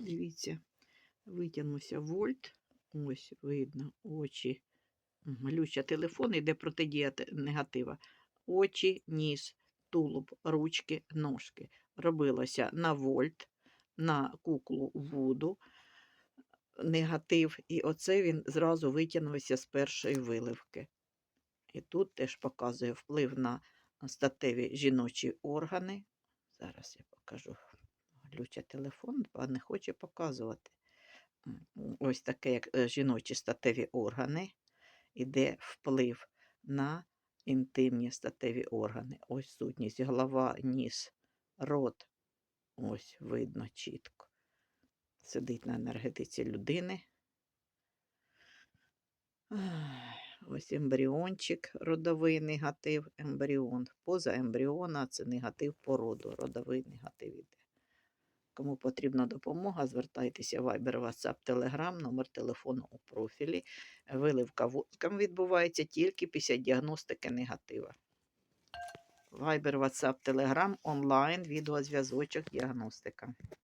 Дивіться, витягнувся вольт. Ось видно очі. Малюща телефон іде протидіяти негатива. Очі, ніс, тулуб, ручки, ножки. Робилося на вольт, на куклу Вуду негатив. І оце він зразу витягнувся з першої виливки. І тут теж показує вплив на статеві жіночі органи. Зараз я покажу. Глюча телефон, а не хоче показувати. Ось таке, як е, жіночі статеві органи, іде вплив на інтимні статеві органи. Ось сутність, голова, ніс, рот. Ось видно чітко. Сидить на енергетиці людини. Ось ембріончик, родовий негатив, ембріон. Поза ембріона це негатив породу, родовий негатив іде. Кому потрібна допомога, звертайтеся в Viber, WhatsApp, Telegram, номер телефону у профілі. Виливка воском відбувається тільки після діагностики негатива. Viber, WhatsApp, Telegram, онлайн, відеозв'язочок, діагностика.